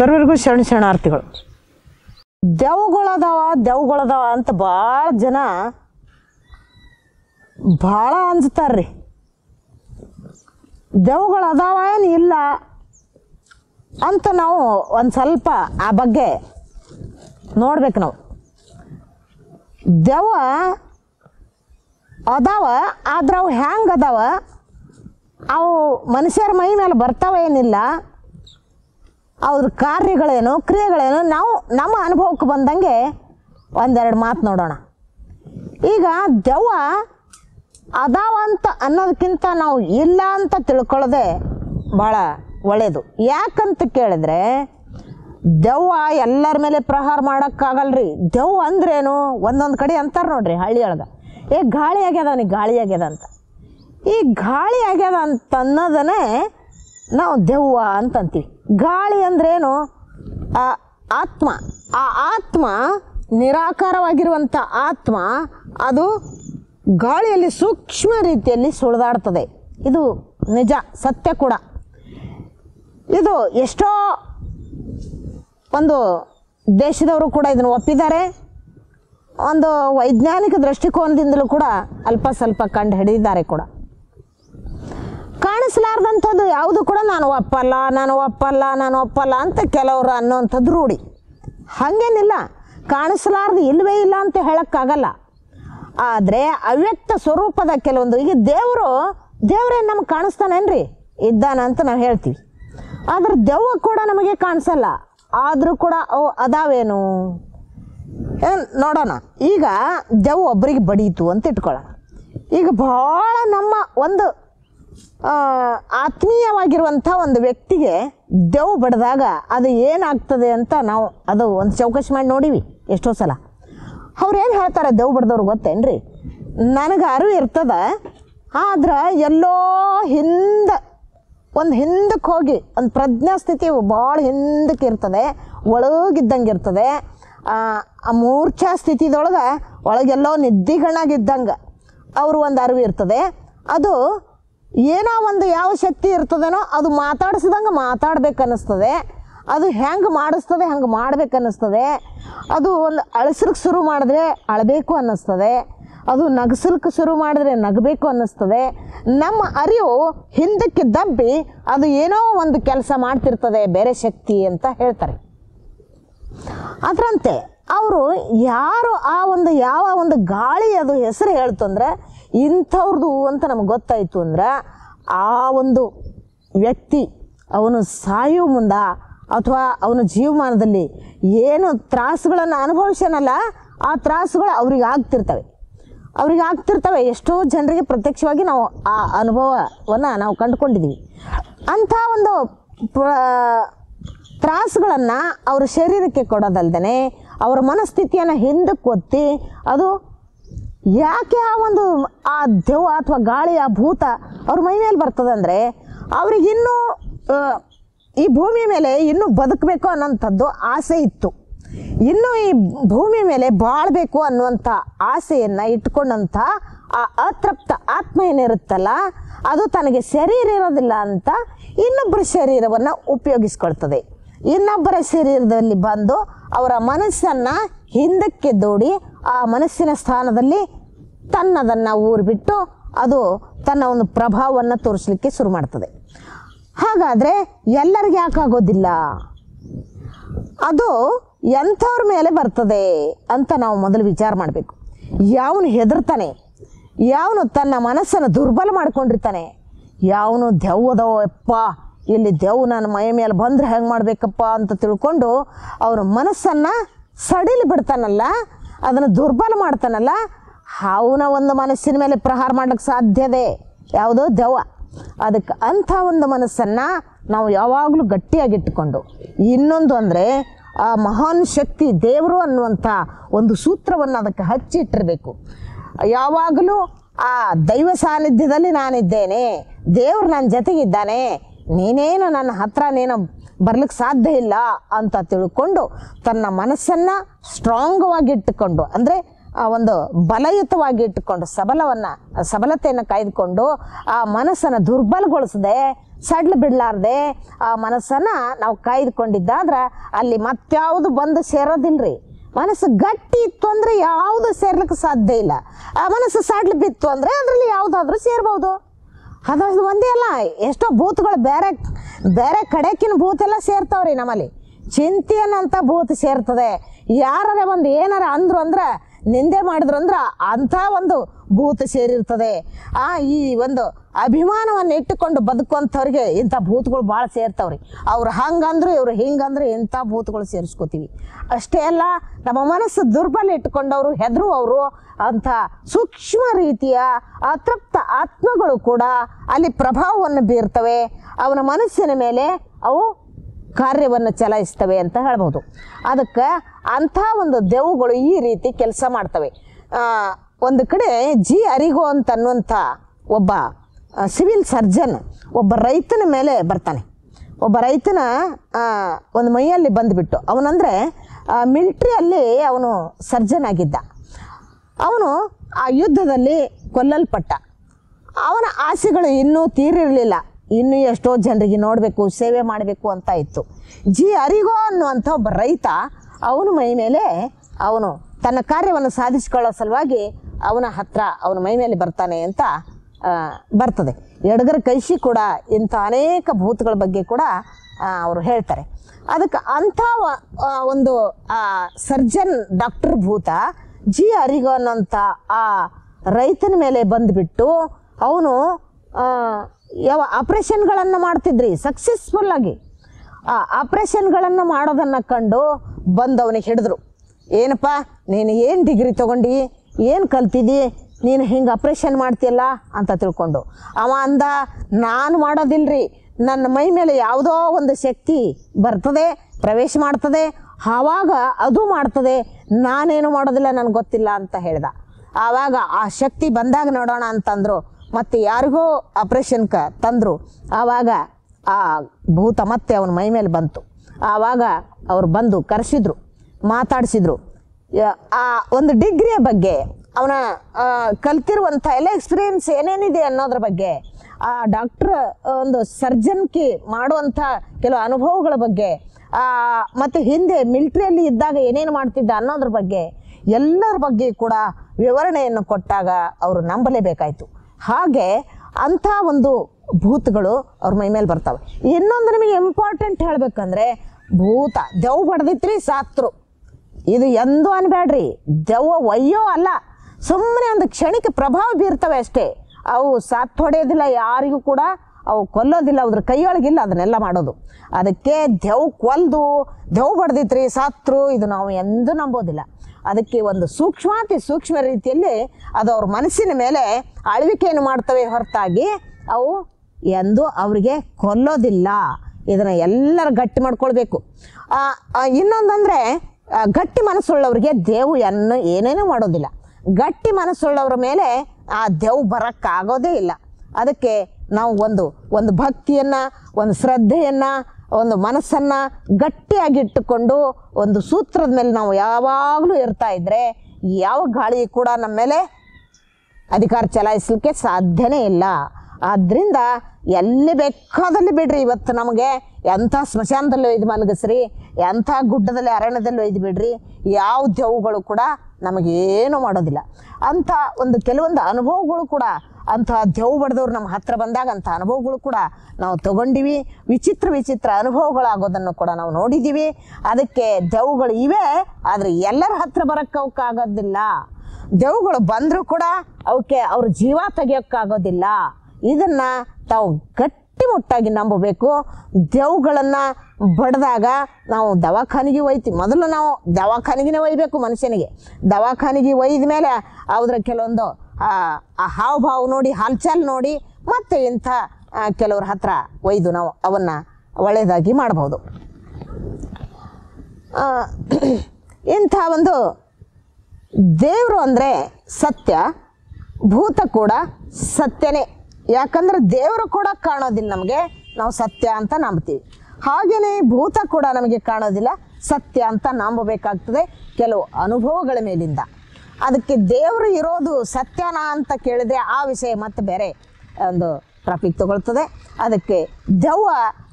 ಸರ್ವರಿಗೂ ಶರಣ ಶರಣಾರ್ಥಿಗಳು. ದೆವ್ಗಳದಾವ ದೆವ್ಗಳದಾವ ಅಂತ ಭಾಳ ಜನ ಭಾಳ ಅನ್ಸ್ತಾರ್ರಿ ದೆವ್ಗಳು ಅದಾವ ಏನು ಇಲ್ಲ ಅಂತ ನಾವು ಒಂದು ಸ್ವಲ್ಪ ಆ ಬಗ್ಗೆ ನೋಡ್ಬೇಕು ನಾವು. ದೆವ್ವ ಅದಾವ, ಆದ್ರೆ ಅವು ಹ್ಯಾಂಗೆ ಅದಾವ, ಅವು ಮನುಷ್ಯರ ಮೈ ಮೇಲೆ ಬರ್ತಾವ ಏನಿಲ್ಲ ಅವ್ರ ಕಾರ್ಯಗಳೇನು, ಕ್ರಿಯೆಗಳೇನು ನಾವು ನಮ್ಮ ಅನುಭವಕ್ಕೆ ಬಂದಂಗೆ ಒಂದೆರಡು ಮಾತು ನೋಡೋಣ. ಈಗ ದೆವ್ವ ಅದಾವ ಅಂತ ಅನ್ನೋದಕ್ಕಿಂತ ನಾವು ಇಲ್ಲ ಅಂತ ತಿಳ್ಕೊಳ್ಳೋದೆ ಭಾಳ ಒಳ್ಳೆಯದು ಯಾಕಂತ ಕೇಳಿದ್ರೆ ದೆವ್ವ ಎಲ್ಲರ ಮೇಲೆ ಪ್ರಹಾರ ಮಾಡೋಕ್ಕಾಗಲ್ರಿ. ದೆವ್ವ ಅಂದ್ರೇನು? ಒಂದೊಂದು ಕಡೆ ಅಂತಾರೆ ನೋಡ್ರಿ ಹಳ್ಳಿ ಒಳಗೆ. ಏ, ಗಾಳಿ ಆಗ್ಯದ ನೀ ಗಾಳಿ ಆಗ್ಯದ ಅಂತ. ಈ ಗಾಳಿ ಆಗ್ಯದ ಅಂತ ಅನ್ನೋದನ್ನೇ ನಾವು ದೆವ್ವ ಅಂತ ಅಂತೀವಿ ಗಾಳಿ ಅಂದ್ರೇನು? ಆ ಆತ್ಮ. ಆ ಆತ್ಮ ನಿರಾಕಾರವಾಗಿರುವಂಥ ಆತ್ಮ ಅದು ಗಾಳಿಯಲ್ಲಿ ಸೂಕ್ಷ್ಮ ರೀತಿಯಲ್ಲಿ ಸುಳಿದಾಡ್ತದೆ. ಇದು ನಿಜ, ಸತ್ಯ ಕೂಡ. ಇದು ಎಷ್ಟೋ ಒಂದು ದೇಶದವರು ಕೂಡ ಇದನ್ನು ಒಪ್ಪಿದ್ದಾರೆ. ಒಂದು ವೈಜ್ಞಾನಿಕ ದೃಷ್ಟಿಕೋನದಿಂದಲೂ ಕೂಡ ಅಲ್ಪ ಸ್ವಲ್ಪ ಕಂಡು ಹಿಡಿದಿದ್ದಾರೆ ಕೂಡ. ಕಾಣಿಸ್ಲಾರ್ದಂಥದ್ದು ಯಾವುದು ಕೂಡ ನಾನು ಒಪ್ಪಲ್ಲ ನಾನು ಒಪ್ಪಲ್ಲ ನಾನು ಒಪ್ಪಲ್ಲ ಅಂತ ಕೆಲವರು ಅನ್ನೋವಂಥದ್ದು ರೂಢಿ. ಹಾಗೇನಿಲ್ಲ. ಕಾಣಿಸ್ಲಾರ್ದು ಇಲ್ಲವೇ ಇಲ್ಲ ಅಂತ ಹೇಳೋಕ್ಕಾಗಲ್ಲ. ಆದರೆ ಅವ್ಯಕ್ತ ಸ್ವರೂಪದ ಕೆಲವೊಂದು, ಈಗ ದೇವರು, ದೇವರೇ ನಮ್ಗೆ ಕಾಣಿಸ್ತಾನೇನ್ರಿ? ಇದ್ದಾನೆ ಅಂತ ನಾವು ಹೇಳ್ತೀವಿ. ಆದ್ರೆ ದೆವ್ವ ಕೂಡ ನಮಗೆ ಕಾಣಿಸಲ್ಲ. ಆದರೂ ಕೂಡ ಅವು ಅದಾವೇನು? ನೋಡೋಣ. ಈಗ ದೆವ್ವ ಒಬ್ಬರಿಗೆ ಬಡೀತು ಅಂತ ಇಟ್ಕೊಳ್ಳೋಣ. ಈಗ ಭಾಳ ನಮ್ಮ ಒಂದು ಆತ್ಮೀಯವಾಗಿರುವಂಥ ಒಂದು ವ್ಯಕ್ತಿಗೆ ದೆವ್ ಬಡಿದಾಗ ಅದು ಏನಾಗ್ತದೆ ಅಂತ ನಾವು ಅದು ಒಂದು ಚೌಕಶಿ ಮಾಡಿ ನೋಡಿವಿ ಎಷ್ಟೋ ಸಲ. ಅವ್ರು ಏನು ಹೇಳ್ತಾರೆ ದೆವ್ ಬಡ್ದವ್ರು ಗೊತ್ತೇನ್ರಿ? ನನಗೆ ಅರಿವು ಇರ್ತದೆ, ಆದ್ರೆ ಎಲ್ಲೋ ಹಿಂದ, ಒಂದು ಹಿಂದಕ್ಕೆ ಹೋಗಿ, ಒಂದು ಪ್ರಜ್ಞಾ ಸ್ಥಿತಿ ಭಾಳ ಹಿಂದಕ್ಕೆ ಇರ್ತದೆ, ಒಳಗಿದ್ದಂಗೆ ಇರ್ತದೆ. ಆ ಆ ಮೂರ್ಛಾ ಸ್ಥಿತಿದೊಳಗೆ ಒಳಗೆಲ್ಲೋ ನಿದ್ದಿಗಣ್ಣಾಗಿದ್ದಂಗೆ ಅವರು ಒಂದು ಅರಿವು ಇರ್ತದೆ. ಅದು ಏನೋ ಒಂದು ಯಾವ ಶಕ್ತಿ ಇರ್ತದೇನೋ ಅದು ಮಾತಾಡಿಸಿದಂಗೆ ಮಾತಾಡ್ಬೇಕು ಅನ್ನಿಸ್ತದೆ ಅದು ಹೆಂಗೆ ಮಾಡಿಸ್ತದೆ, ಹಂಗೆ ಮಾಡ್ಬೇಕು ಅನ್ನಿಸ್ತದೆ ಅದು ಒಂದು ಅಳಸ್ರಿಗೆ ಶುರು ಮಾಡಿದ್ರೆ ಅಳಬೇಕು ಅನ್ನಿಸ್ತದೆ. ಅದು ನಗಸಲಿಕ್ಕೆ ಶುರು ಮಾಡಿದ್ರೆ ನಗಬೇಕು ಅನ್ನಿಸ್ತದೆ. ನಮ್ಮ ಅರಿವು ಹಿಂದಕ್ಕೆ ದಬ್ಬಿ ಅದು ಏನೋ ಒಂದು ಕೆಲಸ ಮಾಡ್ತಿರ್ತದೆ, ಬೇರೆ ಶಕ್ತಿ ಅಂತ ಹೇಳ್ತಾರೆ. ಅದರಂತೆ, ಅವರು ಯಾರು ಆ ಒಂದು ಯಾವ ಒಂದು ಗಾಳಿ ಅದು ಹೆಸರು ಹೇಳ್ತು ಇಂಥವ್ರದ್ದು ಅಂತ ನಮ್ಗೆ ಗೊತ್ತಾಯಿತು ಅಂದ್ರೆ ಆ ಒಂದು ವ್ಯಕ್ತಿ ಅವನು ಸಾಯುವ ಮುಂದ ಅಥವಾ ಅವನ ಜೀವಮಾನದಲ್ಲಿ ಏನು ತ್ರಾಸುಗಳನ್ನು ಅನುಭವಿಸ್ಯಾನಲ್ಲ, ಆ ತ್ರಾಸುಗಳು ಅವ್ರಿಗೆ ಆಗ್ತಿರ್ತವೆ. ಅವ್ರಿಗೆ ಆಗ್ತಿರ್ತವೆ. ಎಷ್ಟೋ ಜನರಿಗೆ ಪ್ರತ್ಯಕ್ಷವಾಗಿ ನಾವು ಆ ಅನುಭವವನ್ನು ನಾವು ಕಂಡುಕೊಂಡಿದ್ದೀವಿ ಅಂಥ ಒಂದು ಪ್ರ, ತ್ರಾಸುಗಳನ್ನು ಅವರ ಶರೀರಕ್ಕೆ ಕೊಡೋದಲ್ದೇ ಅವರ ಮನಸ್ಥಿತಿಯನ್ನು ಹಿಂದಕ್ಕೆ ಒತ್ತಿ ಅದು ಯಾಕೆ ಆ ಒಂದು, ಆ ದೆವ್ವ ಅಥವಾ ಗಾಳಿ, ಆ ಭೂತ ಅವ್ರ ಮೈ ಮೇಲೆ ಬರ್ತದಂದರೆ ಅವ್ರಿಗೆ ಇನ್ನೂ ಈ ಭೂಮಿ ಮೇಲೆ ಇನ್ನೂ ಬದುಕಬೇಕು ಅನ್ನೋಂಥದ್ದು ಆಸೆ ಇತ್ತು. ಇನ್ನೂ ಈ ಭೂಮಿ ಮೇಲೆ ಬಾಳಬೇಕು ಅನ್ನುವಂಥ ಆಸೆಯನ್ನು ಇಟ್ಕೊಂಡಂಥ ಆ ಅತೃಪ್ತ ಆತ್ಮ ಏನಿರುತ್ತಲ್ಲ, ಅದು ತನಗೆ ಶರೀರ ಇರೋದಿಲ್ಲ ಅಂತ ಇನ್ನೊಬ್ಬರ ಶರೀರವನ್ನು ಉಪಯೋಗಿಸ್ಕೊಳ್ತದೆ. ಇನ್ನೊಬ್ಬರ ಶರೀರದಲ್ಲಿ ಬಂದು ಅವರ ಮನಸ್ಸನ್ನು ಹಿಂದಕ್ಕೆ ದೂಡಿ ಆ ಮನಸ್ಸಿನ ಸ್ಥಾನದಲ್ಲಿ ತನ್ನದನ್ನು ಊರಿಬಿಟ್ಟು ಅದು ತನ್ನ ಒಂದು ಪ್ರಭಾವವನ್ನು ತೋರಿಸಲಿಕ್ಕೆ ಶುರು ಮಾಡ್ತದೆ. ಹಾಗಾದರೆ ಎಲ್ಲರಿಗೆ ಯಾಕಾಗೋದಿಲ್ಲ? ಅದು ಎಂಥವ್ರ ಮೇಲೆ ಬರ್ತದೆ ಅಂತ ನಾವು ಮೊದಲು ವಿಚಾರ ಮಾಡಬೇಕು. ಯಾವನು ಹೆದರ್ತಾನೆ, ಯಾವನು ತನ್ನ ಮನಸ್ಸನ್ನು ದುರ್ಬಲ ಮಾಡ್ಕೊಂಡಿರ್ತಾನೆ, ಯಾವನು ದೆವ್ವದೋ ಅಪ್ಪ ಇಲ್ಲಿ ದೆವ್ವ ನನ್ನ ಮೈ ಮೇಲೆ ಬಂದರೆ ಹೆಂಗೆ ಮಾಡಬೇಕಪ್ಪ ಅಂತ ತಿಳ್ಕೊಂಡು ಅವನ ಮನಸ್ಸನ್ನು ಸಡಿಲಿ ಬಿಡ್ತಾನಲ್ಲ ಅದನ್ನು ದುರ್ಬಲ ಮಾಡ್ತಾನಲ್ಲ ಅವನ ಒಂದು ಮನಸ್ಸಿನ ಮೇಲೆ ಪ್ರಹಾರ ಮಾಡೋಕ್ಕೆ ಸಾಧ್ಯದೆ ಯಾವುದೋ ದೆವ್ವ. ಅದಕ್ಕೆ ಅಂಥ ಒಂದು ಮನಸ್ಸನ್ನು ನಾವು ಯಾವಾಗಲೂ ಗಟ್ಟಿಯಾಗಿಟ್ಟುಕೊಂಡು ಇನ್ನೊಂದು ಅಂದರೆ ಆ ಮಹಾನ್ ಶಕ್ತಿ ದೇವರು ಅನ್ನುವಂಥ ಒಂದು ಸೂತ್ರವನ್ನು ಅದಕ್ಕೆ ಹಚ್ಚಿಟ್ಟಿರಬೇಕು ಯಾವಾಗಲೂ ಆ ದೈವ ಸಾನ್ನಿಧ್ಯದಲ್ಲಿ ನಾನಿದ್ದೇನೆ, ದೇವರು ನನ್ನ ಜೊತೆಗಿದ್ದಾನೆ ನೀನೇನು ನನ್ನ ಹತ್ರ ನೀನು ಬರ್ಲಿಕ್ಕೆ ಸಾಧ್ಯ ಇಲ್ಲ ಅಂತ ತಿಳ್ಕೊಂಡು ತನ್ನ ಮನಸ್ಸನ್ನು ಸ್ಟ್ರಾಂಗ್ವಾಗಿಟ್ಟುಕೊಂಡು ಅಂದರೆ, ಆ, ಒಂದು ಬಲಯುತವಾಗಿ ಇಟ್ಟುಕೊಂಡು, ಸಬಲವನ್ನು, ಸಬಲತೆಯನ್ನು ಕಾಯ್ದುಕೊಂಡು, ಆ ಮನಸ್ಸನ್ನು ದುರ್ಬಲಗೊಳಿಸದೆ, ಸಡ್ಲು ಬಿಡಲಾರ್ದೆ, ಆ ಮನಸ್ಸನ್ನು ನಾವು ಕಾಯ್ದುಕೊಂಡಿದ್ದಾದ್ರೆ ಅಲ್ಲಿ ಮತ್ಯಾವುದು ಬಂದು ಸೇರೋದಿಲ್ರಿ. ಮನಸ್ಸು ಗಟ್ಟಿ ಇತ್ತು ಅಂದರೆ ಯಾವುದು ಸೇರ್ಲಿಕ್ಕೆ ಸಾಧ್ಯ ಇಲ್ಲ. ಆ ಮನಸ್ಸು ಸಡ್ಲು ಬಿತ್ತು ಅಂದರೆ ಅದರಲ್ಲಿ ಯಾವುದಾದ್ರೂ ಸೇರ್ಬೋದು. ಅದು ಇದು ಒಂದೇ ಅಲ್ಲ, ಎಷ್ಟೋ ಬೂತ್ಗಳು ಬೇರೆ ಬೇರೆ ಕಡೆಕಿನ ಭೂತೆಲ್ಲ ಸೇರ್ತಾವ್ರಿ ನಮ್ಮಲ್ಲಿ. ಚಿಂತೆ ಅನ್ನೋಂಥ ಭೂತ ಸೇರ್ತದೆ. ಯಾರೇ ಒಂದು ಏನಾರ ಅಂದ್ರು ಅಂದ್ರೆ, ನಿಂದೆ ಮಾಡಿದ್ರು ಅಂದ್ರೆ ಅಂಥ ಒಂದು ಭೂತ ಸೇರಿರ್ತದೆ. ಆ ಈ ಒಂದು ಅಭಿಮಾನವನ್ನು ಇಟ್ಟುಕೊಂಡು ಬದುಕುವಂಥವ್ರಿಗೆ ಇಂಥ ಭೂತಗಳು ಭಾಳ ಸೇರ್ತಾವ್ರಿ. ಅವ್ರು ಹಂಗಂದ್ರು, ಇವ್ರು ಹಿಂಗಂದ್ರೆ ಇಂಥ ಭೂತಗಳು ಸೇರಿಸ್ಕೋತೀವಿ. ಅಷ್ಟೇ ಅಲ್ಲ, ನಮ್ಮ ಮನಸ್ಸು ದುರ್ಬಲ ಇಟ್ಕೊಂಡವರು ಹೆದರುವವರು, ಅಂಥ ಸೂಕ್ಷ್ಮ ರೀತಿಯ ಅತೃಪ್ತ ಆತ್ಮಗಳು ಕೂಡ ಅಲ್ಲಿ ಪ್ರಭಾವವನ್ನು ಬೀರ್ತವೆ. ಅವನ ಮನಸ್ಸಿನ ಮೇಲೆ ಅವು ಕಾರ್ಯವನ್ನು ಚಲಾಯಿಸ್ತವೆ ಅಂತ ಹೇಳ್ಬೋದು. ಅದಕ್ಕೆ ಅಂಥ ಒಂದು ದೆವ್ವಗಳು ಈ ರೀತಿ ಕೆಲಸ ಮಾಡ್ತವೆ. ಒಂದು ಕಡೆ ಜಿ ಅರಿಗೋ ಅಂತ ಅನ್ನುವಂಥ ಒಬ್ಬ ಸಿವಿಲ್ ಸರ್ಜನ್, ಒಬ್ಬ ರೈತನ ಮೇಲೆ ಬರ್ತಾನೆ. ಒಬ್ಬ ರೈತನ ಒಂದು ಮೈಯಲ್ಲಿ ಬಂದುಬಿಟ್ಟು, ಅವನಂದರೆ ಮಿಲ್ಟ್ರಿಯಲ್ಲಿ ಅವನು ಸರ್ಜನ್ ಆಗಿದ್ದ. ಅವನು ಆ ಯುದ್ಧದಲ್ಲಿ ಕೊಲ್ಲಲ್ಪಟ್ಟ. ಅವನ ಆಸೆಗಳು ಇನ್ನೂ ತೀರಿರಲಿಲ್ಲ. ಇನ್ನೂ ಎಷ್ಟೋ ಜನರಿಗೆ ನೋಡಬೇಕು, ಸೇವೆ ಮಾಡಬೇಕು ಅಂತ ಇತ್ತು. ಜಿ ಅರಿಗೋ ಅನ್ನುವಂಥ ಒಬ್ಬ ರೈತ ಅವನ ಮೈ ಮೇಲೆ ಅವನು ತನ್ನ ಕಾರ್ಯವನ್ನು ಸಾಧಿಸಿಕೊಳ್ಳೋ ಸಲುವಾಗಿ ಅವನ ಹತ್ರ ಅವನ ಮೈ ಮೇಲೆ ಬರ್ತಾನೆ ಅಂತ ಬರ್ತದೆ. ಎಡಗರ ಕೈಶಿ ಕೂಡ ಇಂಥ ಅನೇಕ ಭೂತಗಳ ಬಗ್ಗೆ ಕೂಡ ಅವರು ಹೇಳ್ತಾರೆ. ಅದಕ್ಕೆ ಅಂಥ ಒಂದು ಸರ್ಜನ್ ಡಾಕ್ಟರ್ ಭೂತ ಜಿ ಅರಿಗೋ ಅನ್ನೋಂಥ ಆ, ರೈತನ ಮೇಲೆ ಬಂದುಬಿಟ್ಟು ಅವನು ಯಾವ ಆಪ್ರೇಷನ್ಗಳನ್ನು ಮಾಡ್ತಿದ್ರಿ ಸಕ್ಸಸ್ಫುಲ್ಲಾಗಿ ಆ ಆಪ್ರೇಷನ್ಗಳನ್ನು ಮಾಡೋದನ್ನು ಕಂಡು ಬಂದು ಅವನಿಗೆ ಹಿಡಿದ್ರು. ಏನಪ್ಪ, ನೀನು ಏನು ಡಿಗ್ರಿ ತೊಗೊಂಡು? ಏನು ಕಲ್ತಿದ್ದಿ ನೀನು ಹಿಂಗೆ ಆಪ್ರೇಷನ್ ಮಾಡ್ತೀಯಲ್ಲ ಅಂತ ತಿಳ್ಕೊಂಡು. ಅವ ಅಂದ, ನಾನು ಮಾಡೋದಿಲ್ಲರಿ ನನ್ನ ಮೈ ಮೇಲೆ ಯಾವುದೋ ಒಂದು ಶಕ್ತಿ ಬರ್ತದೆ, ಪ್ರವೇಶ ಮಾಡ್ತದೆ. ಆವಾಗ ಅದು ಮಾಡ್ತದೆ. ನಾನೇನು ಮಾಡೋದಿಲ್ಲ, ನನಗೆ ಗೊತ್ತಿಲ್ಲ ಅಂತ ಹೇಳ್ದ. ಆವಾಗ ಆ ಶಕ್ತಿ ಬಂದಾಗ ನೋಡೋಣ ಅಂತಂದರು. ಮತ್ತು ಯಾರಿಗೋ ಕ ತಂದರು. ಆವಾಗ ಆ ಭೂತ ಮತ್ತೆ ಅವನ ಮೈ ಮೇಲೆ ಬಂತು. ಆವಾಗ ಅವ್ರು ಬಂದು ಕರೆಸಿದ್ರು, ಮಾತಾಡಿಸಿದ್ರು. ಆ ಒಂದು ಡಿಗ್ರಿಯ ಬಗ್ಗೆ, ಅವನ ಕಲ್ತಿರುವಂಥ ಎಲ್ಲ ಎಕ್ಸ್ಪೀರಿಯನ್ಸ್ ಏನೇನಿದೆ ಅನ್ನೋದ್ರ ಬಗ್ಗೆ, ಆ ಡಾಕ್ಟ್ರ್ ಒಂದು ಸರ್ಜನ್ಕಿ ಮಾಡುವಂಥ ಕೆಲವು ಅನುಭವಗಳ ಬಗ್ಗೆ ಮತ್ತು ಹಿಂದೆ ಮಿಲ್ಟ್ರಿಯಲ್ಲಿ ಇದ್ದಾಗ ಏನೇನು ಮಾಡ್ತಿದ್ದ ಅನ್ನೋದ್ರ ಬಗ್ಗೆ, ಎಲ್ಲರ ಬಗ್ಗೆ ಕೂಡ ವಿವರಣೆಯನ್ನು ಕೊಟ್ಟಾಗ ಅವರು ನಂಬಲೇಬೇಕಾಯಿತು. ಹಾಗೆ ಅಂಥ ಒಂದು ಭೂತಗಳು ಅವ್ರ ಮೈ ಮೇಲೆ ಬರ್ತಾವೆ. ಇನ್ನೊಂದು ನಿಮಗೆ ಇಂಪಾರ್ಟೆಂಟ್ ಹೇಳಬೇಕಂದ್ರೆ ಭೂತ ದೆವ್ ಬಡ್ದಿತ್ರಿ ಸಾತ್ರು. ಇದು ಎಂದೂ ಅನ್ಬೇಡ್ರಿ ದೆವ್ವ ಒಯ್ಯೋ ಅಲ್ಲ. ಸುಮ್ಮನೆ ಒಂದು ಕ್ಷಣಿಕ ಪ್ರಭಾವ ಬೀರ್ತವೆ ಅಷ್ಟೇ. ಅವು ಸಾತ್ ಹೊಡೆಯೋದಿಲ್ಲ, ಯಾರಿಗೂ ಕೂಡ ಅವು ಕೊಲ್ಲೋದಿಲ್ಲ, ಅದ್ರ ಕೈಯೊಳಗಿಲ್ಲ ಅದನ್ನೆಲ್ಲ ಮಾಡೋದು. ಅದಕ್ಕೆ ದೆವ್ ಕೊಲ್ದು ದೆವ್ ಬಡ್ದಿತ್ರಿ ಸಾತ್ರು, ಇದು ನಾವು ಎಂದೂ ನಂಬೋದಿಲ್ಲ. ಅದಕ್ಕೆ ಒಂದು ಸೂಕ್ಷ್ಮಾತಿ ಸೂಕ್ಷ್ಮ ರೀತಿಯಲ್ಲಿ ಅದು ಅವ್ರ ಮನಸ್ಸಿನ ಮೇಲೆ ಅಳವಿಕೆಯನ್ನು ಮಾಡ್ತವೆ ಹೊರತಾಗಿ ಅವು ಎಂದು ಅವರಿಗೆ ಕೊಲ್ಲೋದಿಲ್ಲ. ಇದನ್ನು ಎಲ್ಲರೂ ಗಟ್ಟಿ ಮಾಡ್ಕೊಳ್ಬೇಕು. ಇನ್ನೊಂದಂದರೆ ಗಟ್ಟಿ ಮನಸ್ಸುಳ್ಳವರಿಗೆ ದೇವು ಎನ್ನು ಏನೇನೂ ಮಾಡೋದಿಲ್ಲ. ಗಟ್ಟಿ ಮನಸ್ಸುಳ್ಳವ್ರ ಮೇಲೆ ಆ ದೇವು ಬರೋಕ್ಕಾಗೋದೇ ಇಲ್ಲ. ಅದಕ್ಕೆ ನಾವು ಒಂದು ಒಂದು ಭಕ್ತಿಯನ್ನು, ಒಂದು ಶ್ರದ್ಧೆಯನ್ನು, ಒಂದು ಮನಸ್ಸನ್ನು ಗಟ್ಟಿಯಾಗಿಟ್ಟುಕೊಂಡು ಒಂದು ಸೂತ್ರದ ಮೇಲೆ ನಾವು ಯಾವಾಗಲೂ ಇರ್ತಾ ಇದ್ದರೆ ಯಾವ ಗಾಳಿ ಕೂಡ ನಮ್ಮ ಮೇಲೆ ಅಧಿಕಾರ ಚಲಾಯಿಸಲಿಕ್ಕೆ ಸಾಧ್ಯನೇ ಇಲ್ಲ. ಆದ್ದರಿಂದ ಎಲ್ಲಿ ಬೇಕಾದಲ್ಲಿ ಬಿಡ್ರಿ. ಇವತ್ತು ನಮಗೆ ಎಂಥ ಸ್ಮಶಾನದಲ್ಲಿ ಒಯ್ದು ಮಲಗಿಸ್ರಿ, ಎಂಥ ಗುಡ್ಡದಲ್ಲಿ, ಅರಣ್ಯದಲ್ಲಿ ಒಯ್ದು ಬಿಡ್ರಿ. ಯಾವ ದೆವ್ವುಗಳು ಕೂಡ ನಮಗೇನು ಮಾಡೋದಿಲ್ಲ. ಅಂಥ ಒಂದು ಕೆಲವೊಂದು ಅನುಭವಗಳು ಕೂಡ, ಅಂಥ ದೆವ್ವು ಬಡ್ದವ್ರು ನಮ್ಮ ಹತ್ರ ಬಂದಾಗ ಅಂಥ ಅನುಭವಗಳು ಕೂಡ ನಾವು ತಗೊಂಡಿವಿ. ವಿಚಿತ್ರ ವಿಚಿತ್ರ ಅನುಭವಗಳಾಗೋದನ್ನು ಕೂಡ ನಾವು ನೋಡಿದ್ದೀವಿ ಅದಕ್ಕೆ ದೆವ್ವುಗಳು ಇವೆ, ಆದರೆ ಎಲ್ಲರ ಹತ್ರ ಬರೋಕ್ಕಾಗೋದಿಲ್ಲ ದೆವ್ವುಗಳು ಬಂದರೂ ಕೂಡ ಅವಕ್ಕೆ ಅವ್ರ ಜೀವ ತೆಗಿಯೋಕ್ಕಾಗೋದಿಲ್ಲ. ಇದನ್ನು ತಾವು ಗಟ್ಟಿಮುಟ್ಟಾಗಿ ನಂಬಬೇಕು. ದೇವುಗಳನ್ನು ಬಡ್ದಾಗ ನಾವು ದವಾಖಾನೆಗೆ ಒಯ್ತೀವಿ. ಮೊದಲು ನಾವು ದವಾಖಾನೆಗೆ ಒಯ್ಬೇಕು ಮನುಷ್ಯನಿಗೆ. ದವಾಖಾನೆಗೆ ಒಯ್ದ ಮೇಲೆ ಅದರ ಕೆಲವೊಂದು, ಆ ಹಾವಭಾವ ನೋಡಿ, ಹಾಲ್ಚಾಲ್ ನೋಡಿ ಮತ್ತೆ ಇಂಥ ಕೆಲವ್ರ ಹತ್ರ ಒಯ್ದು ನಾವು ಅವನ್ನು ಒಳ್ಳೆಯದಾಗಿ ಮಾಡ್ಬೋದು. ಇಂಥ ಒಂದು ದೇವರು ಅಂದರೆ ಸತ್ಯ, ಭೂತ ಕೂಡ ಸತ್ಯನೇ. ಯಾಕಂದ್ರೆ ದೇವರು ಕೂಡ ಕಾಣೋದಿಲ್ಲ ನಮಗೆ, ನಾವು ಸತ್ಯ ಅಂತ ನಂಬ್ತೀವಿ. ಹಾಗೆಯೇ ಭೂತ ಕೂಡ ನಮಗೆ ಕಾಣೋದಿಲ್ಲ, ಸತ್ಯ ಅಂತ ನಂಬಬೇಕಾಗ್ತದೆ ಕೆಲವು ಅನುಭವಗಳ ಮೇಲಿಂದ. ಅದಕ್ಕೆ ದೇವರು ಇರೋದು ಸತ್ಯನಾ ಅಂತ ಕೇಳಿದ್ರೆ ಆ ವಿಷಯ ಮತ್ತೆ ಬೇರೆ ಒಂದು ಟ್ರಾಫಿಕ್ ತಗೊಳ್ತದೆ. ಅದಕ್ಕೆ ದೆವ್ವ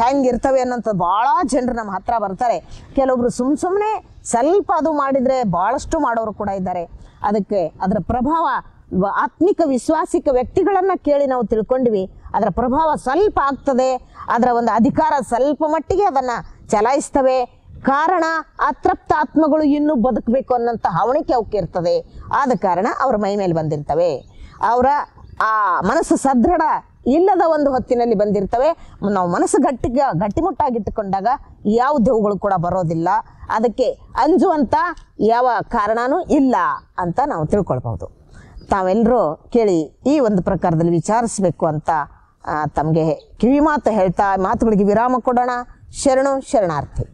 ಹೆಂಗಿರ್ತವೆ ಅನ್ನೋಂಥದ್ದು ಭಾಳ ಜನರು ನಮ್ಮ ಹತ್ರ ಬರ್ತಾರೆ. ಕೆಲವೊಬ್ರು ಸುಮ್ಮ ಸುಮ್ಮನೆ ಸ್ವಲ್ಪ ಅದು ಮಾಡಿದರೆ ಭಾಳಷ್ಟು ಮಾಡೋರು ಕೂಡ ಇದ್ದಾರೆ. ಅದಕ್ಕೆ ಅದರ ಪ್ರಭಾವ, ಆತ್ಮಿಕ ವಿಶ್ವಾಸಿಕ ವ್ಯಕ್ತಿಗಳನ್ನು ಕೇಳಿ ನಾವು ತಿಳ್ಕೊಂಡ್ವಿ. ಅದರ ಪ್ರಭಾವ ಸ್ವಲ್ಪ ಆಗ್ತದೆ. ಅದರ ಒಂದು ಅಧಿಕಾರ ಸ್ವಲ್ಪ ಮಟ್ಟಿಗೆ ಅದನ್ನು ಚಲಾಯಿಸ್ತವೆ. ಕಾರಣ ಅತೃಪ್ತ ಆತ್ಮಗಳು ಇನ್ನೂ ಬದುಕಬೇಕು ಅನ್ನೋಂಥ ಹವಣಿಕೆ ಅವಕ್ಕೆ ಇರ್ತದೆ. ಆದ ಕಾರಣ ಅವರ ಮೈ ಮೇಲೆ ಬಂದಿರ್ತವೆ. ಅವರ ಆ ಮನಸ್ಸು ಸದೃಢ ಇಲ್ಲದ ಒಂದು ಹೊತ್ತಿನಲ್ಲಿ ಬಂದಿರ್ತವೆ. ನಾವು ಮನಸ್ಸು ಗಟ್ಟಿಗೆ ಗಟ್ಟಿಮುಟ್ಟಾಗಿಟ್ಟುಕೊಂಡಾಗ ಯಾವ ದೇವುಗಳು ಕೂಡ ಬರೋದಿಲ್ಲ. ಅದಕ್ಕೆ ಅಂಜುವಂಥ ಯಾವ ಕಾರಣನೂ ಇಲ್ಲ ಅಂತ ನಾವು ತಿಳ್ಕೊಳ್ಬಹುದು. ತಾವೆಲ್ಲರೂ ಕೇಳಿ ಈ ಒಂದು ಪ್ರಕಾರದಲ್ಲಿ ವಿಚಾರಿಸಬೇಕು ಅಂತ ತಮಗೆ ಕಿವಿ ಮಾತು ಹೇಳ್ತಾ, ಮಾತುಗಳಿಗೆ ವಿರಾಮ ಕೊಡೋಣ. ಶರಣು ಶರಣಾರ್ಥಿ.